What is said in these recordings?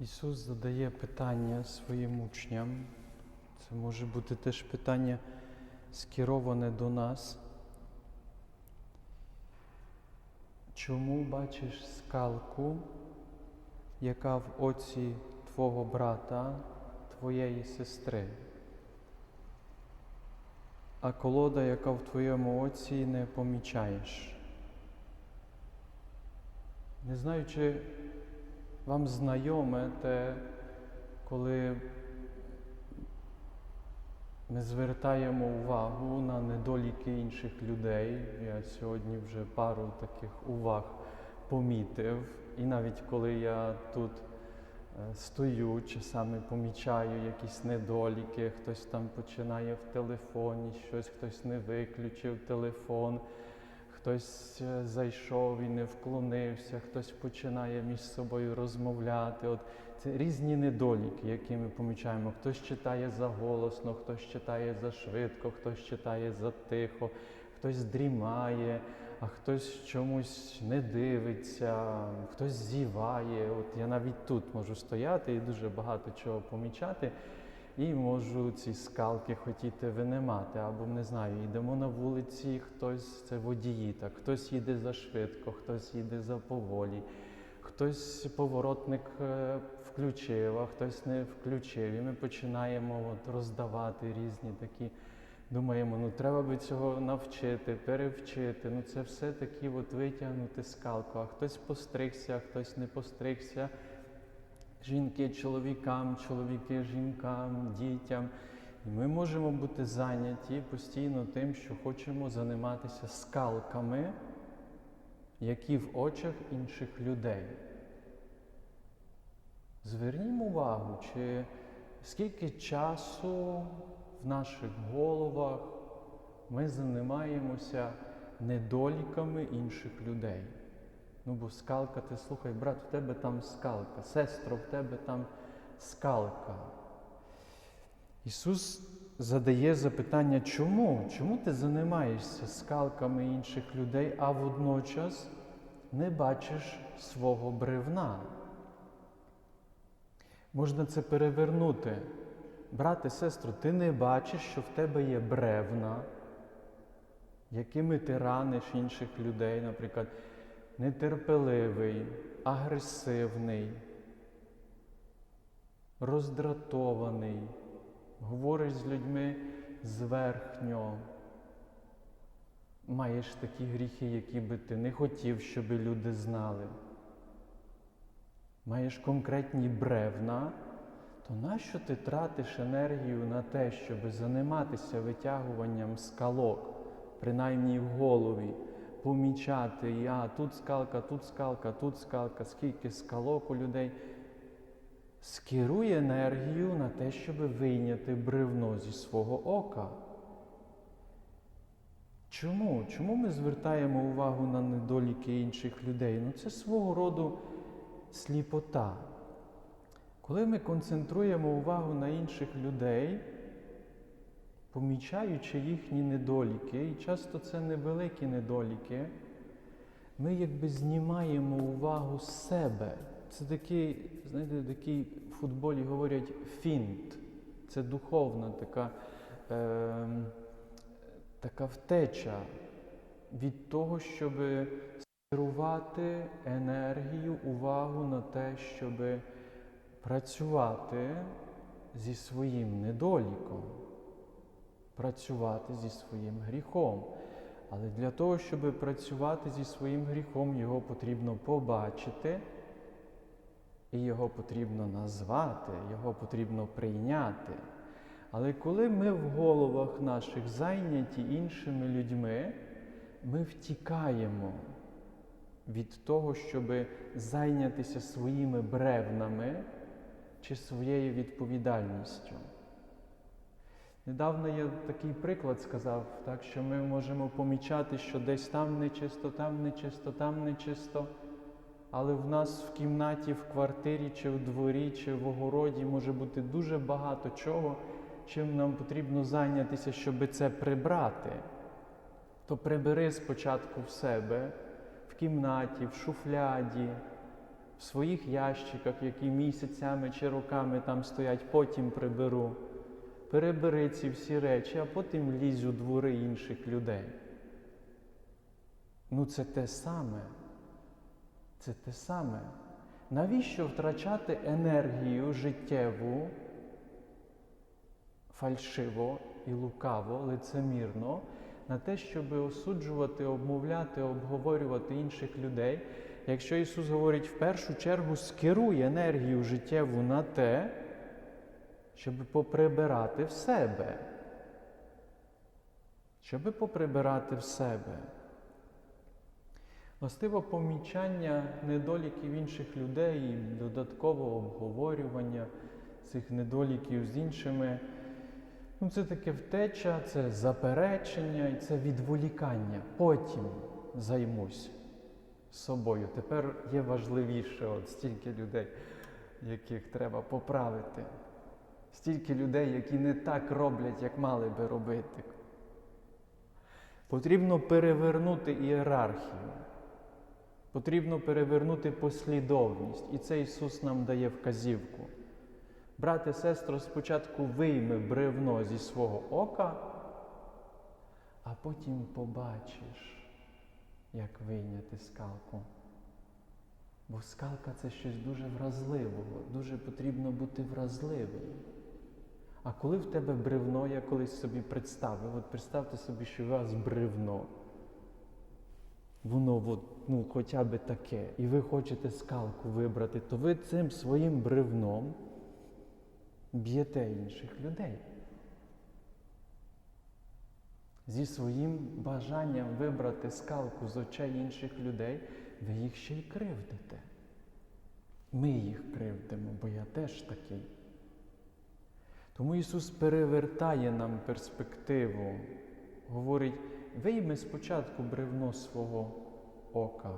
Ісус задає питання своїм учням. Це може бути теж питання скероване до нас. Чому бачиш скалку, яка в оці твого брата, твоєї сестри? А колода, яка в твоєму оці, не помічаєш? Не знаю, чи вам знайоме те, коли ми звертаємо увагу на недоліки інших людей. Я сьогодні вже пару таких уваг помітив. І навіть коли я тут е, стою, часами помічаю якісь недоліки, хтось там починає в телефоні щось, хтось не виключив телефон. Хтось е, зайшов і не вклонився, хтось починає між собою розмовляти. От це різні недоліки, які ми помічаємо. Хтось читає заголосно, хтось читає зашвидко, хтось читає затихо, хтось дрімає, а хтось чомусь не дивиться, хтось зіває. От я навіть тут можу стояти і дуже багато чого помічати. І можу ці скалки хотіти винимати, або не знаю, йдемо на вулиці, хтось це водії, так, хтось їде за швидко, хтось їде за поволі, хтось поворотник е, включив, а хтось не включив. І ми починаємо от роздавати різні такі. Думаємо, ну треба би цього навчити, перевчити. Ну це все такі от витягнути скалку. А хтось постригся, а хтось не постригся жінки чоловікам, чоловіки жінкам, дітям. І ми можемо бути зайняті постійно тим, що хочемо займатися скалками, які в очах інших людей. Звернімо увагу, чи скільки часу в наших головах ми займаємося недоліками інших людей. Ну, бо скалка, ти слухай, брат, в тебе там скалка, сестро, в тебе там скалка. Ісус задає запитання, чому? Чому ти займаєшся скалками інших людей, а водночас не бачиш свого бревна? Можна це перевернути. Брате, сестро, ти не бачиш, що в тебе є бревна, якими ти раниш інших людей, наприклад нетерпеливий, агресивний, роздратований, говориш з людьми зверхньо. Маєш такі гріхи, які би ти не хотів, щоб люди знали. Маєш конкретні бревна, то нащо ти тратиш енергію на те, щоб займатися витягуванням скалок, принаймні в голові? Помічати, я тут скалка, тут скалка, тут скалка, скільки скалок у людей. Скеруй енергію на те, щоб вийняти бревно зі свого ока. Чому? Чому ми звертаємо увагу на недоліки інших людей? Ну це свого роду сліпота. Коли ми концентруємо увагу на інших людей, помічаючи їхні недоліки, і часто це невеликі недоліки, ми якби знімаємо увагу з себе. Це такий, знаєте, такий в футболі говорять фінт. Це духовна така, е, така втеча від того, щоб скерувати енергію, увагу на те, щоб працювати зі своїм недоліком працювати зі своїм гріхом. Але для того, щоб працювати зі своїм гріхом, його потрібно побачити, і його потрібно назвати, його потрібно прийняти. Але коли ми в головах наших зайняті іншими людьми, ми втікаємо від того, щоб зайнятися своїми бревнами чи своєю відповідальністю. Недавно я такий приклад сказав, так, що ми можемо помічати, що десь там нечисто, там нечисто, там нечисто, але в нас в кімнаті, в квартирі, чи в дворі, чи в огороді може бути дуже багато чого, чим нам потрібно зайнятися, щоб це прибрати. То прибери спочатку в себе, в кімнаті, в шуфляді, в своїх ящиках, які місяцями чи роками там стоять, потім приберу. Перебери ці всі речі, а потім лізь у двори інших людей. Ну, це те саме. Це те саме. Навіщо втрачати енергію життєву фальшиво і лукаво, лицемірно, на те, щоб осуджувати, обмовляти, обговорювати інших людей, якщо Ісус говорить в першу чергу, скеруй енергію життєву на те, щоб поприбирати в себе. Щоб поприбирати в себе. Властиво помічання недоліків інших людей, і додаткове обговорювання цих недоліків з іншими. Ну, це таке втеча, це заперечення і це відволікання. Потім займусь собою. Тепер є важливіше от стільки людей, яких треба поправити. Стільки людей, які не так роблять, як мали би робити. Потрібно перевернути ієрархію. Потрібно перевернути послідовність. І це Ісус нам дає вказівку. Брате, сестро, спочатку вийми бревно зі свого ока, а потім побачиш, як вийняти скалку. Бо скалка це щось дуже вразливого, дуже потрібно бути вразливим. А коли в тебе бревно, я колись собі представив, от представте собі, що у вас бревно, воно от, ну, хоча б таке, і ви хочете скалку вибрати, то ви цим своїм бревном б'єте інших людей. Зі своїм бажанням вибрати скалку з очей інших людей, ви їх ще й кривдите. Ми їх кривдимо, бо я теж такий. Тому Ісус перевертає нам перспективу, говорить, вийми спочатку бревно свого ока.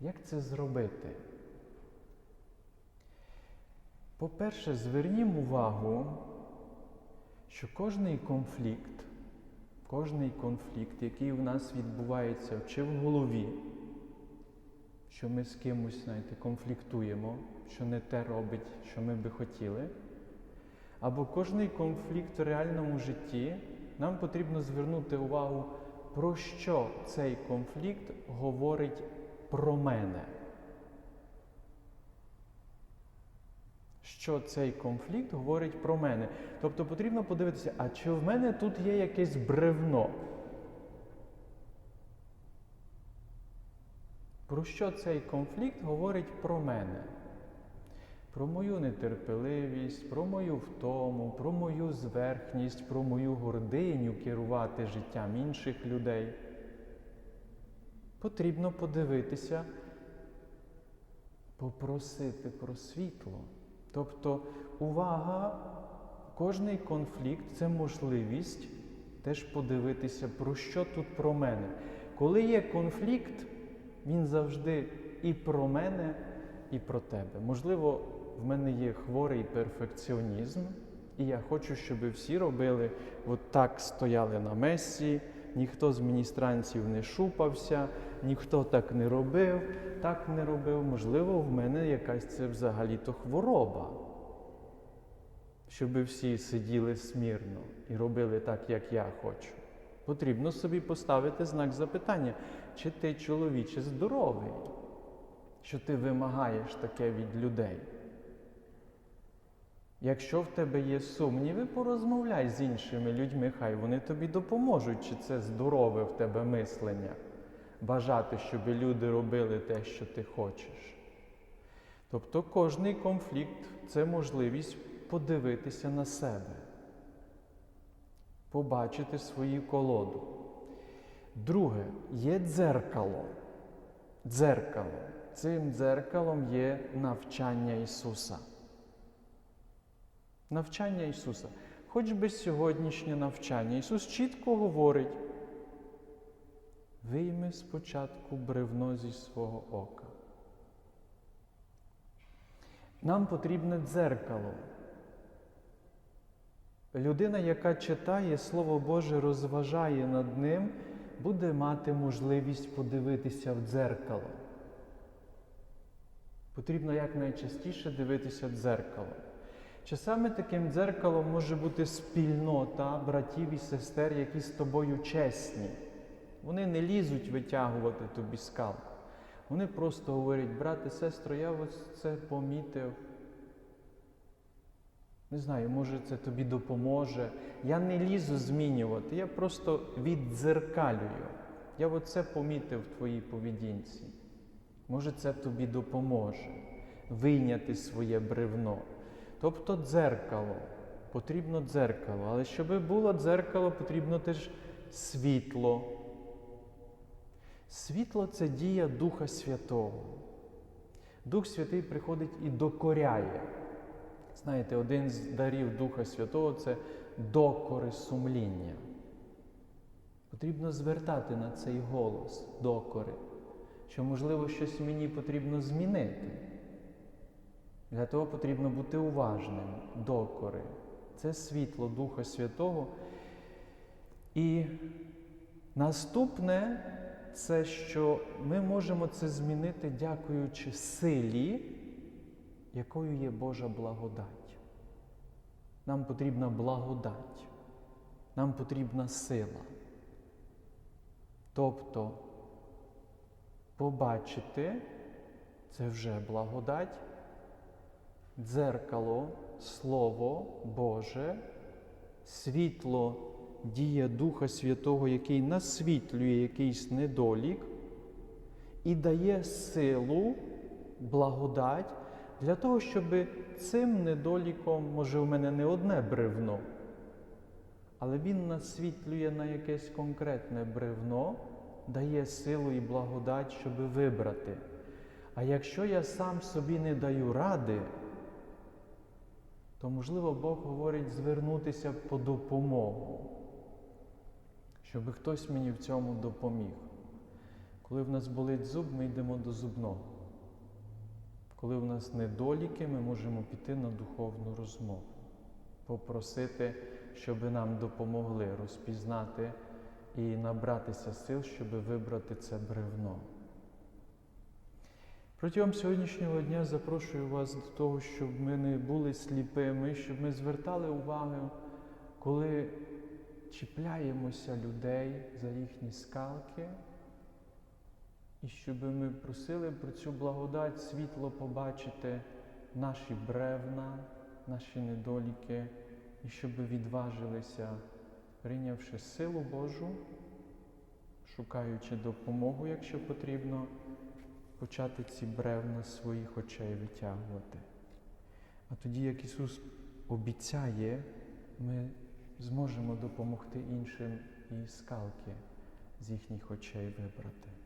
Як це зробити? По-перше, звернімо увагу, що кожний конфлікт, кожний конфлікт, який у нас відбувається чи в голові, що ми з кимось знаєте, конфліктуємо, що не те робить, що ми би хотіли, або кожний конфлікт в реальному житті, нам потрібно звернути увагу, про що цей конфлікт говорить про мене. Що цей конфлікт говорить про мене. Тобто потрібно подивитися, а чи в мене тут є якесь бревно? Про що цей конфлікт говорить про мене? Про мою нетерпеливість, про мою втому, про мою зверхність, про мою гординю керувати життям інших людей. Потрібно подивитися, попросити про світло. Тобто увага, кожний конфлікт це можливість теж подивитися, про що тут про мене. Коли є конфлікт, він завжди і про мене, і про тебе. Можливо, в мене є хворий перфекціонізм, і я хочу, щоб всі робили от так стояли на месі, ніхто з міністранців не шупався, ніхто так не робив, так не робив. Можливо, в мене якась це взагалі-то хвороба. Щоб всі сиділи смірно і робили так, як я хочу. Потрібно собі поставити знак запитання, чи ти чоловіче здоровий, що ти вимагаєш таке від людей. Якщо в тебе є сумніви, порозмовляй з іншими людьми, хай вони тобі допоможуть, чи це здорове в тебе мислення, бажати, щоб люди робили те, що ти хочеш. Тобто кожний конфлікт це можливість подивитися на себе, побачити свою колоду. Друге, є дзеркало. Дзеркало. Цим дзеркалом є навчання Ісуса. Навчання Ісуса. Хоч би сьогоднішнє навчання. Ісус чітко говорить, вийми спочатку бревно зі свого ока. Нам потрібне дзеркало. Людина, яка читає Слово Боже, розважає над ним, буде мати можливість подивитися в дзеркало. Потрібно якнайчастіше дивитися в дзеркало. Часами таким дзеркалом може бути спільнота братів і сестер, які з тобою чесні. Вони не лізуть витягувати тобі скалку. Вони просто говорять, брате, сестро, я ось це помітив. Не знаю, може це тобі допоможе. Я не лізу змінювати, я просто віддзеркалюю. Я оце помітив в твоїй поведінці. Може, це тобі допоможе вийняти своє бревно. Тобто дзеркало. Потрібно дзеркало. Але щоб було дзеркало, потрібно теж світло. Світло це дія Духа Святого. Дух Святий приходить і докоряє. Знаєте, один з дарів Духа Святого це докори сумління. Потрібно звертати на цей голос докори, що, можливо, щось мені потрібно змінити. Для того потрібно бути уважним, докори. Це світло Духа Святого. І наступне це, що ми можемо це змінити, дякуючи силі, якою є Божа благодать. Нам потрібна благодать, нам потрібна сила. Тобто побачити це вже благодать, дзеркало, Слово Боже, світло дія Духа Святого, який насвітлює якийсь недолік і дає силу, благодать для того, щоб цим недоліком, може, у мене не одне бревно, але він насвітлює на якесь конкретне бревно, дає силу і благодать, щоб вибрати. А якщо я сам собі не даю ради, то, можливо, Бог говорить звернутися по допомогу, щоб хтось мені в цьому допоміг. Коли в нас болить зуб, ми йдемо до зубного. Коли в нас недоліки, ми можемо піти на духовну розмову, попросити, щоб нам допомогли розпізнати і набратися сил, щоб вибрати це бревно. Протягом сьогоднішнього дня запрошую вас до того, щоб ми не були сліпими, щоб ми звертали увагу, коли чіпляємося людей за їхні скалки, і щоб ми просили про цю благодать світло побачити наші бревна, наші недоліки, і щоб відважилися, прийнявши силу Божу, шукаючи допомогу, якщо потрібно почати ці бревна своїх очей витягувати. А тоді, як Ісус обіцяє, ми зможемо допомогти іншим і скалки з їхніх очей вибрати.